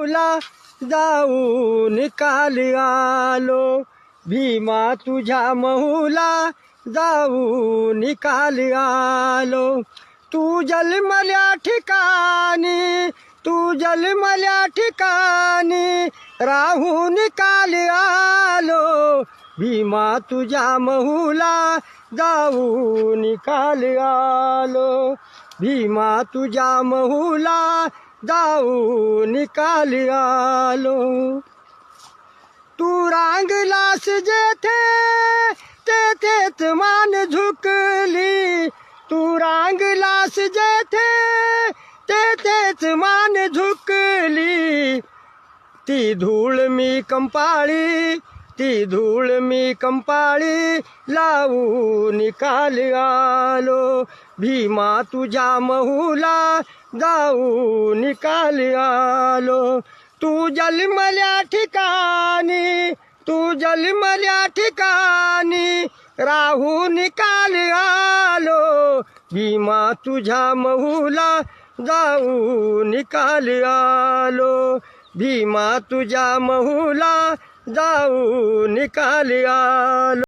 महूला जाऊ काल आलो. भीमा तुझ्या महुला जाऊ काल आलो. तू जन्मल्या ठिकाणी तू जन्मल्या ठिकाणी राहून काल आलो. भीमा तुझ्या महुला जाऊ काल आलो. भीमा तुझ्या महूला जाऊ निकाल आलो. तू रांगलास जेथे तेथेच मान झुकली. तू रांगलास जेथे तेथेच मान झुकली. ती धूळ मी कंपाळी ती धूळ मी कंपाळी लावू निकाल आलो. भीमा तुझ्या महुला जाऊ निकाल आलो. तू जलमल्या ठिकाणी तू जलमल्या ठिकाणी राहू निकाल आलो. भीमा तुझ्या महुला जाऊ निकाल आलो. भीमा तुझ्या महुला जाऊ निकाली आलो.